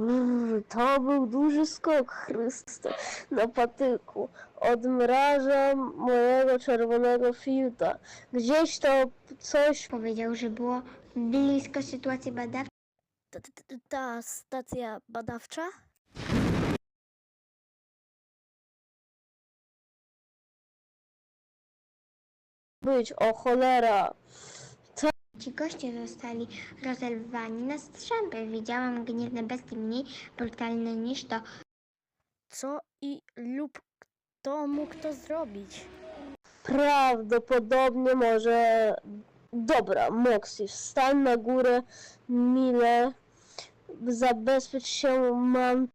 Brrr, To był duży skok Chryste na patyku. Odmrażam mojego czerwonego fiuta. Gdzieś to coś Powiedział, że było blisko sytuacji badawczej. Ta, ta, ta stacja badawcza? być. O cholera. Ci goście zostali rozerwani na strzępy. Widziałam gniewne bestie mniej brutalne niż to. Co i lub kto mógł to zrobić? Prawdopodobnie może... Dobra, Moxie, wstań na górę, mile. Zabezpiecz się, mam...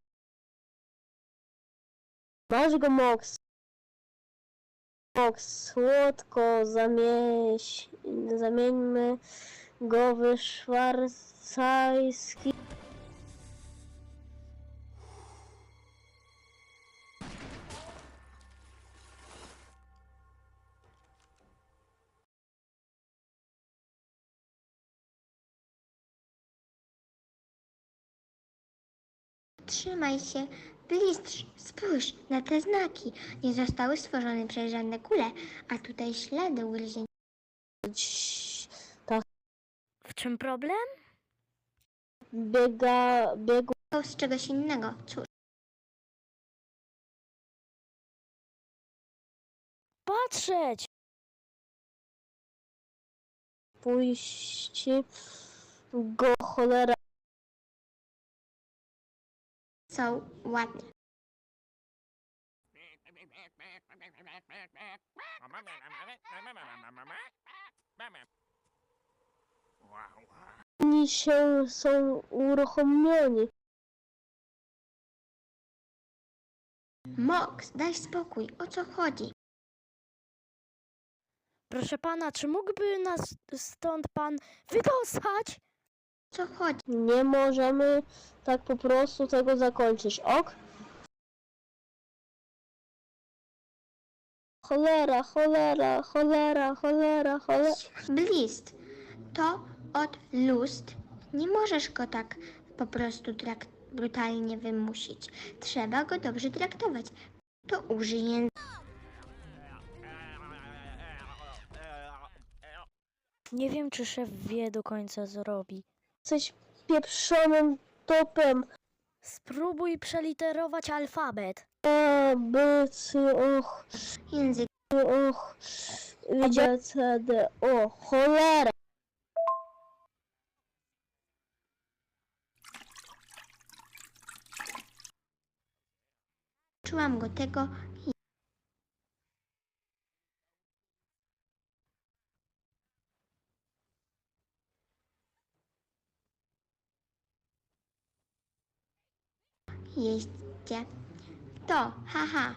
Masz go, Mox. Mox, słodko, zamieś... zamieńmy go w szwarcajski... Trzymaj się. Blistrz, spójrz na te znaki. Nie zostały stworzone przez żadne kule, a tutaj ślady ugryzień. Tak, W czym problem? biega... biegł... z czegoś innego. Cóż, Patrzeć! Puści go cholera. Są ładne. Oni się są uruchomieni. Mox, daj spokój. O co chodzi? Proszę pana, czy mógłby nas stąd pan wydostać? Co chodzi? Nie możemy tak po prostu tego zakończyć. Ok? Cholera, cholera, cholera, cholera, cholera. Blist. To od lust. Nie możesz go tak po prostu trak- brutalnie wymusić. Trzeba go dobrze traktować. To użyj języka. Nie wiem, czy szef wie do końca, co robi. Jesteś pieprzonym topem. Spróbuj przeliterować alfabet. A, B, C, och, Język. och. Widziałem C, D, O, cholera. Czułam go tego. Jeźdźcie. To, haha,